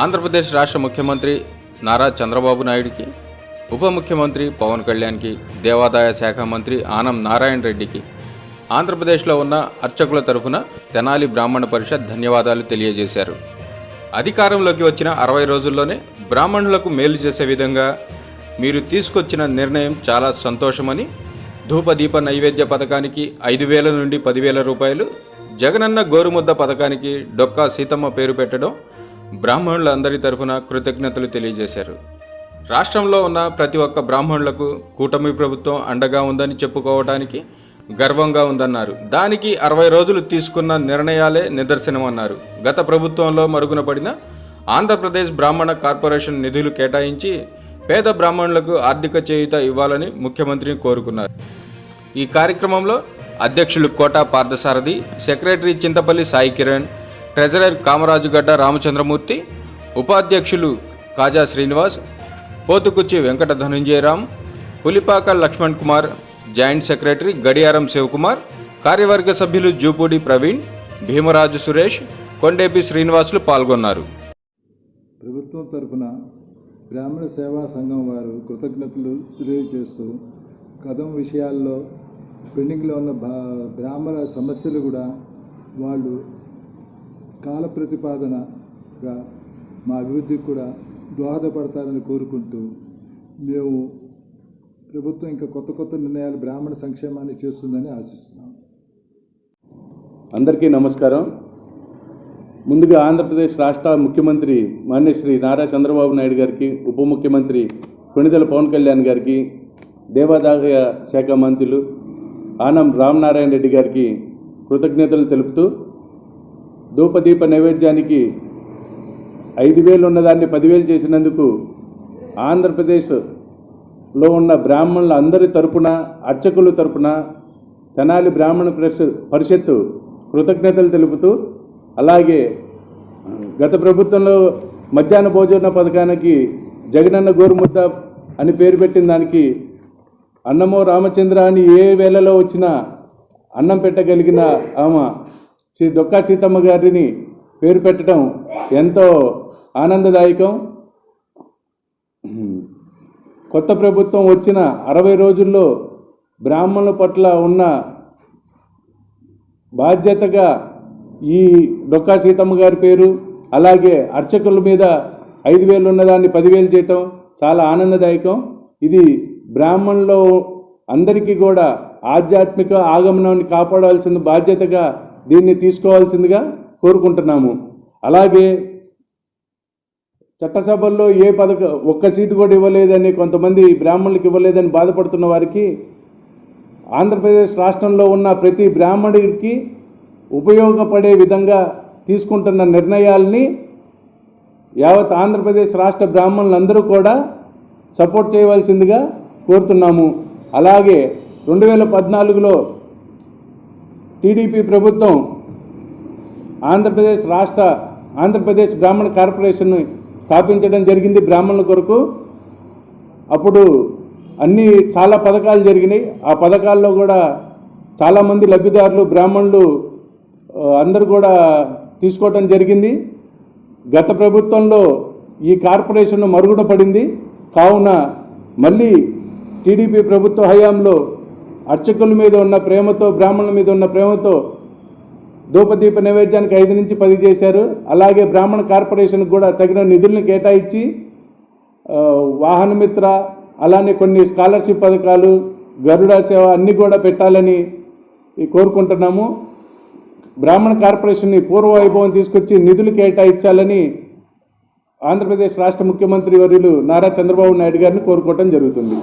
ఆంధ్రప్రదేశ్ రాష్ట్ర ముఖ్యమంత్రి నారా చంద్రబాబు నాయుడికి ఉప ముఖ్యమంత్రి పవన్ కళ్యాణ్కి దేవాదాయ శాఖ మంత్రి ఆనం నారాయణ రెడ్డికి ఆంధ్రప్రదేశ్లో ఉన్న అర్చకుల తరఫున తెనాలి బ్రాహ్మణ పరిషత్ ధన్యవాదాలు తెలియజేశారు. అధికారంలోకి వచ్చిన అరవై రోజుల్లోనే బ్రాహ్మణులకు మేలు చేసే విధంగా మీరు తీసుకొచ్చిన నిర్ణయం చాలా సంతోషమని ధూపదీప నైవేద్య పథకానికి ఐదు వేల నుండి పదివేల రూపాయలు జగనన్న గోరుముద్ద పథకానికి డొక్కా సీతమ్మ పేరు పెట్టడం బ్రాహ్మణులందరి తరఫున కృతజ్ఞతలు తెలియజేశారు. రాష్ట్రంలో ఉన్న ప్రతి ఒక్క బ్రాహ్మణులకు కూటమి ప్రభుత్వం అండగా ఉందని చెప్పుకోవడానికి గర్వంగా ఉందన్నారు. దానికి అరవై రోజులు తీసుకున్న నిర్ణయాలే నిదర్శనమన్నారు. గత ప్రభుత్వంలో మరుగున పడిన ఆంధ్రప్రదేశ్ బ్రాహ్మణ కార్పొరేషన్ నిధులు కేటాయించి పేద బ్రాహ్మణులకు ఆర్థిక చేయుత ఇవ్వాలని ముఖ్యమంత్రిని కోరుకున్నారు. ఈ కార్యక్రమంలో అధ్యక్షులు కోటా పార్థసారథి సెక్రటరీ చింతపల్లి సాయి కిరణ్ ట్రెజరర్ కామరాజుగడ్డ రామచంద్రమూర్తి ఉపాధ్యక్షులు కాజా శ్రీనివాస్ పోతుకుచ్చి వెంకట ధనుంజయరామ్ పులిపాక లక్ష్మణ్ కుమార్ జాయింట్ సెక్రటరీ గడియారం శివకుమార్ కార్యవర్గ సభ్యులు జూపూడి ప్రవీణ్ భీమరాజు సురేష్ కొండేపి శ్రీనివాసులు పాల్గొన్నారు. ప్రభుత్వం తరఫున గ్రామీణ సేవా సంఘం వారు కృతజ్ఞతలు తెలియజేస్తూ కథం విషయాల్లో పెండింగ్లో ఉన్న బా బ్రాహ్మణ సమస్యలు కూడా వాళ్ళు కాల ప్రతిపాదనగా మా అభివృద్ధికి కూడా దోహదపడతారని కోరుకుంటూ మేము ప్రభుత్వం ఇంకా కొత్త కొత్త నిర్ణయాలు బ్రాహ్మణ సంక్షేమాన్ని చేస్తుందని ఆశిస్తున్నాం. అందరికీ నమస్కారం. ముందుగా ఆంధ్రప్రదేశ్ రాష్ట్ర ముఖ్యమంత్రి మాన్యశ్రీ నారా చంద్రబాబు నాయుడు గారికి ఉప ముఖ్యమంత్రి కొణిదల పవన్ కళ్యాణ్ గారికి దేవాదాయ శాఖ మంత్రులు ఆనం రామనారాయణ రెడ్డి గారికి కృతజ్ఞతలు తెలుపుతూ ధూపదీప నైవేద్యానికి ఐదు వేలు ఉన్నదాన్ని పదివేలు చేసినందుకు ఆంధ్రప్రదేశ్లో ఉన్న బ్రాహ్మణుల అందరి తరపున అర్చకుల తరపున తెనాలి బ్రాహ్మణ పరిషత్ పరిషత్తు కృతజ్ఞతలు తెలుపుతూ అలాగే గత ప్రభుత్వంలో మధ్యాహ్న భోజన పథకానికి జగనన్న గోరుముద్ద అని పేరు పెట్టిన దానికి అన్నమో రామచంద్ర అని ఏ వేళలో వచ్చినా అన్నం పెట్టగలిగిన ఆమె శ్రీ దొక్కా సీతమ్మ గారిని పేరు పెట్టడం ఎంతో ఆనందదాయకం. కొత్త ప్రభుత్వం వచ్చిన అరవై రోజుల్లో బ్రాహ్మణుల పట్ల ఉన్న బాధ్యతగా ఈ డొక్కా సీతమ్మ గారి పేరు అలాగే అర్చకుల మీద ఐదు వేలు ఉన్నదాన్ని పదివేలు చేయటం చాలా ఆనందదాయకం. ఇది బ్రాహ్మణులో అందరికీ కూడా ఆధ్యాత్మిక ఆగమనాన్ని కాపాడాల్సిన బాధ్యతగా దీన్ని తీసుకోవాల్సిందిగా కోరుకుంటున్నాము. అలాగే చట్టసభల్లో ఏ పథక ఒక్క సీటు కూడా ఇవ్వలేదని కొంతమంది బ్రాహ్మణులకు ఇవ్వలేదని బాధపడుతున్న వారికి ఆంధ్రప్రదేశ్ రాష్ట్రంలో ఉన్న ప్రతి బ్రాహ్మణుడికి ఉపయోగపడే విధంగా తీసుకుంటున్న నిర్ణయాల్ని యావత్ ఆంధ్రప్రదేశ్ రాష్ట్ర బ్రాహ్మణులందరూ కూడా సపోర్ట్ చేయవలసిందిగా కోరుతున్నాము. అలాగే రెండు వేల పద్నాలుగులో టీడీపీ ప్రభుత్వం ఆంధ్రప్రదేశ్ రాష్ట్ర ఆంధ్రప్రదేశ్ బ్రాహ్మణ కార్పొరేషన్ను స్థాపించడం జరిగింది బ్రాహ్మణుల కొరకు. అప్పుడు అన్ని చాలా పథకాలు జరిగినాయి. ఆ పథకాల్లో కూడా చాలామంది లబ్ధిదారులు బ్రాహ్మణులు అందరూ కూడా తీసుకోవటం జరిగింది. గత ప్రభుత్వంలో ఈ కార్పొరేషన్ మరుగున పడింది. కావున మళ్ళీ టీడీపీ ప్రభుత్వ హయాంలో అర్చకుల మీద ఉన్న ప్రేమతో బ్రాహ్మణుల మీద ఉన్న ప్రేమతో ధూపదీప నైవేద్యానికి ఐదు నుంచి పది చేశారు. అలాగే బ్రాహ్మణ కార్పొరేషన్కి కూడా తగిన నిధులను కేటాయించి వాహనమిత్ర అలానే కొన్ని స్కాలర్షిప్ పథకాలు గరుడ సేవ అన్నీ కూడా పెట్టాలని కోరుకుంటున్నాము. బ్రాహ్మణ కార్పొరేషన్ని పూర్వ వైభవం తీసుకొచ్చి నిధులు కేటాయించాలని ఆంధ్రప్రదేశ్ రాష్ట్ర ముఖ్యమంత్రి వర్యులు నారా చంద్రబాబు నాయుడు గారిని కోరుకోవటం జరుగుతుంది.